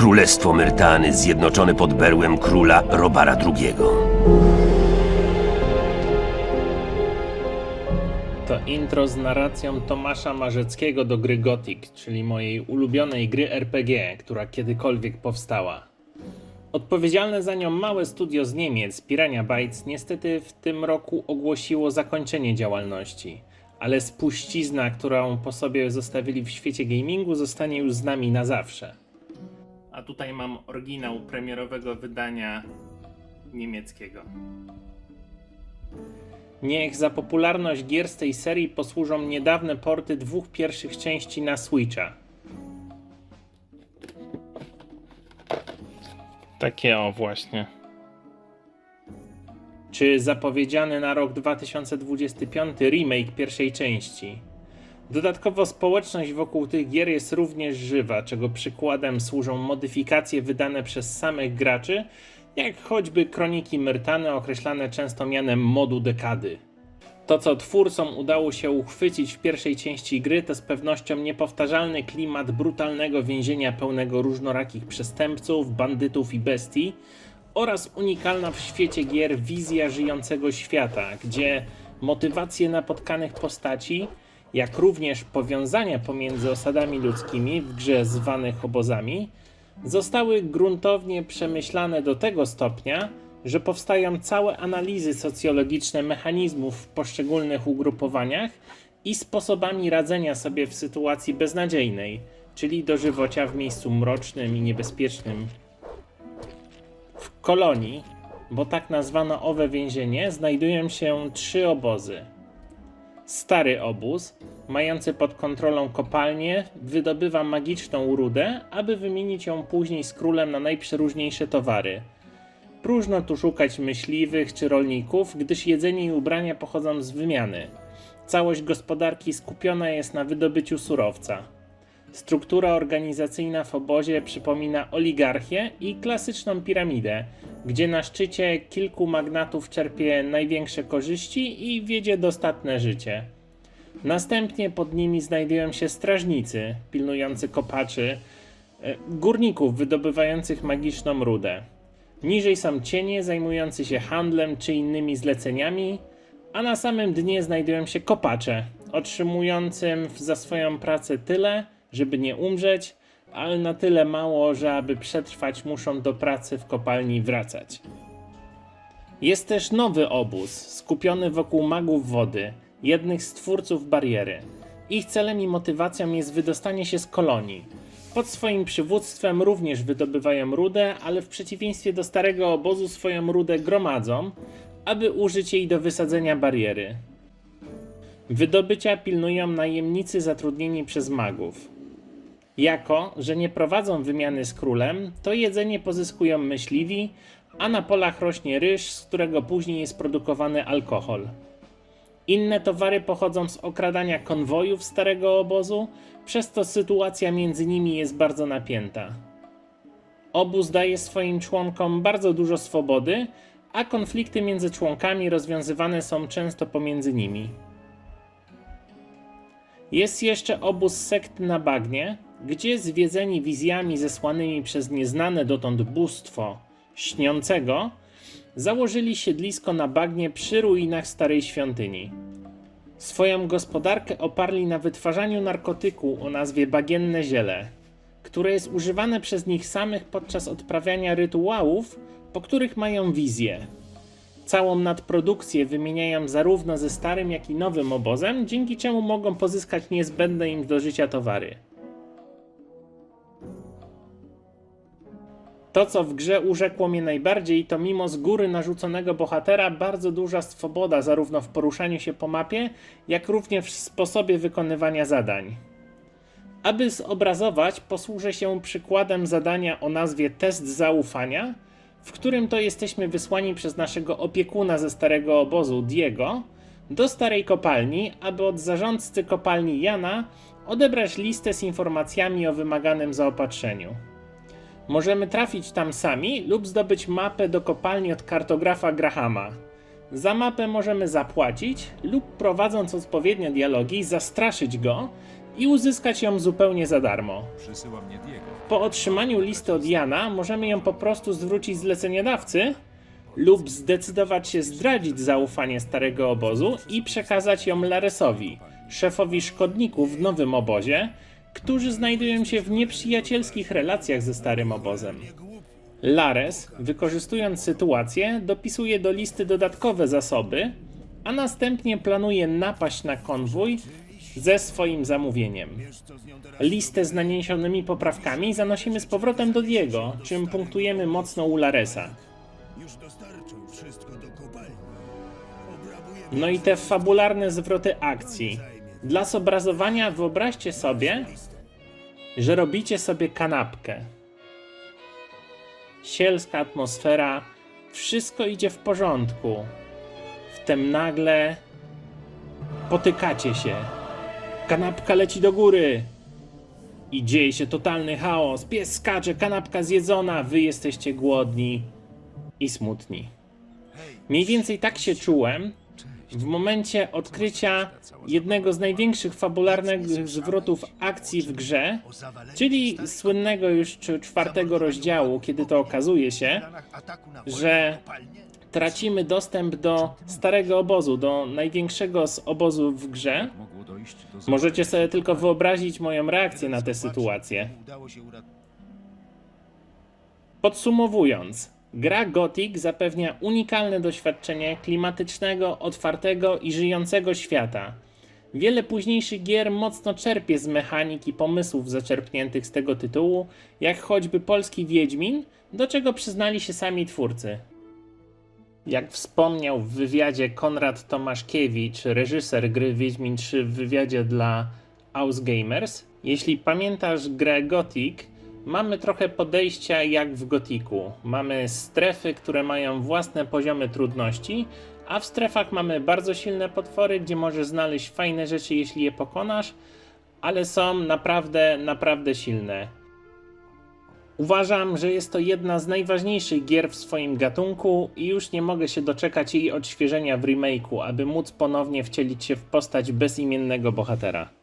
Królestwo Myrtany zjednoczone pod berłem króla Robara II. To intro z narracją Tomasza Marzeckiego do gry Gothic, czyli mojej ulubionej gry RPG, która kiedykolwiek powstała. Odpowiedzialne za nią małe studio z Niemiec, Pirania Bytes, niestety w tym roku ogłosiło zakończenie działalności. Ale spuścizna, którą po sobie zostawili w świecie gamingu, zostanie już z nami na zawsze. A tutaj mam oryginał premierowego wydania niemieckiego. Niech za popularność gier z tej serii posłużą niedawne porty dwóch pierwszych części na Switcha. Takie o właśnie. Czy zapowiedziany na rok 2025 remake pierwszej części? Dodatkowo społeczność wokół tych gier jest również żywa, czego przykładem służą modyfikacje wydane przez samych graczy, jak choćby Kroniki Myrtany określane często mianem modu dekady. To, co twórcom udało się uchwycić w pierwszej części gry, to z pewnością niepowtarzalny klimat brutalnego więzienia pełnego różnorakich przestępców, bandytów i bestii oraz unikalna w świecie gier wizja żyjącego świata, gdzie motywacje napotkanych postaci, jak również powiązania pomiędzy osadami ludzkimi w grze zwanych obozami, zostały gruntownie przemyślane do tego stopnia, że powstają całe analizy socjologiczne mechanizmów w poszczególnych ugrupowaniach i sposobami radzenia sobie w sytuacji beznadziejnej, czyli dożywocia w miejscu mrocznym i niebezpiecznym. W kolonii, bo tak nazwano owe więzienie, znajdują się trzy obozy. Stary obóz, mający pod kontrolą kopalnię, wydobywa magiczną rudę, aby wymienić ją później z królem na najprzeróżniejsze towary. Próżno tu szukać myśliwych czy rolników, gdyż jedzenie i ubrania pochodzą z wymiany. Całość gospodarki skupiona jest na wydobyciu surowca. Struktura organizacyjna w obozie przypomina oligarchię i klasyczną piramidę, gdzie na szczycie kilku magnatów czerpie największe korzyści i wiedzie dostatne życie. Następnie pod nimi znajdują się strażnicy, pilnujący kopaczy, e, górników wydobywających magiczną rudę. Niżej są cienie zajmujący się handlem czy innymi zleceniami, a na samym dnie znajdują się kopacze, otrzymującym za swoją pracę tyle, żeby nie umrzeć, ale na tyle mało, że aby przetrwać muszą do pracy w kopalni wracać. Jest też nowy obóz, skupiony wokół magów wody, jednych z twórców bariery. Ich celem i motywacją jest wydostanie się z kolonii. Pod swoim przywództwem również wydobywają rudę, ale w przeciwieństwie do starego obozu swoją rudę gromadzą, aby użyć jej do wysadzenia bariery. Wydobycia pilnują najemnicy zatrudnieni przez magów. Jako, że nie prowadzą wymiany z królem, to jedzenie pozyskują myśliwi, a na polach rośnie ryż, z którego później jest produkowany alkohol. Inne towary pochodzą z okradania konwojów starego obozu, przez to sytuacja między nimi jest bardzo napięta. Obóz daje swoim członkom bardzo dużo swobody, a konflikty między członkami rozwiązywane są często pomiędzy nimi. Jest jeszcze obóz sekty na bagnie, gdzie zwiedzeni wizjami zesłanymi przez nieznane dotąd bóstwo śniącego założyli siedlisko na bagnie przy ruinach starej świątyni. Swoją gospodarkę oparli na wytwarzaniu narkotyku o nazwie bagienne ziele, które jest używane przez nich samych podczas odprawiania rytuałów, po których mają wizję. Całą nadprodukcję wymieniają zarówno ze starym, jak i nowym obozem, dzięki czemu mogą pozyskać niezbędne im do życia towary. To, co w grze urzekło mnie najbardziej, to mimo z góry narzuconego bohatera bardzo duża swoboda zarówno w poruszaniu się po mapie, jak również w sposobie wykonywania zadań. Aby zobrazować, posłużę się przykładem zadania o nazwie Test Zaufania, w którym to jesteśmy wysłani przez naszego opiekuna ze starego obozu, Diego, do starej kopalni, aby od zarządcy kopalni Jana odebrać listę z informacjami o wymaganym zaopatrzeniu. Możemy trafić tam sami lub zdobyć mapę do kopalni od kartografa Grahama. Za mapę możemy zapłacić lub prowadząc odpowiednio dialogi zastraszyć go, i uzyskać ją zupełnie za darmo. Przysyła mnie Diego. Po otrzymaniu listy od Jana możemy ją po prostu zwrócić zleceniodawcy lub zdecydować się zdradzić zaufanie starego obozu i przekazać ją Laresowi, szefowi szkodników w nowym obozie, którzy znajdują się w nieprzyjacielskich relacjach ze starym obozem. Lares, wykorzystując sytuację, dopisuje do listy dodatkowe zasoby, a następnie planuje napaść na konwój ze swoim zamówieniem. Listę z naniesionymi poprawkami zanosimy z powrotem do Diego, czym punktujemy mocno u Laresa. No i te fabularne zwroty akcji. Dla zobrazowania wyobraźcie sobie, że robicie sobie kanapkę. Sielska atmosfera, wszystko idzie w porządku. Wtem nagle potykacie się. Kanapka leci do góry. I dzieje się totalny chaos. Pies skacze, kanapka zjedzona, wy jesteście głodni i smutni. Mniej więcej tak się czułem w momencie odkrycia jednego z największych fabularnych zwrotów akcji w grze, czyli słynnego już cz- czwartego rozdziału, kiedy to okazuje się, że tracimy dostęp do starego obozu, do największego z obozów w grze. Możecie sobie tylko wyobrazić moją reakcję na tę sytuację. Podsumowując, gra Gothic zapewnia unikalne doświadczenie klimatycznego, otwartego i żyjącego świata. Wiele późniejszych gier mocno czerpie z mechanik i pomysłów zaczerpniętych z tego tytułu, jak choćby polski Wiedźmin, do czego przyznali się sami twórcy. Jak wspomniał w wywiadzie Konrad Tomaszkiewicz, reżyser gry Wiedźmin 3 w wywiadzie dla Ausgamers, jeśli pamiętasz grę Gothic, mamy trochę podejścia jak w Gothicu. Mamy strefy, które mają własne poziomy trudności, a w strefach mamy bardzo silne potwory, gdzie możesz znaleźć fajne rzeczy, jeśli je pokonasz, ale są naprawdę, naprawdę silne. Uważam, że jest to jedna z najważniejszych gier w swoim gatunku i już nie mogę się doczekać jej odświeżenia w remake'u, aby móc ponownie wcielić się w postać bezimiennego bohatera.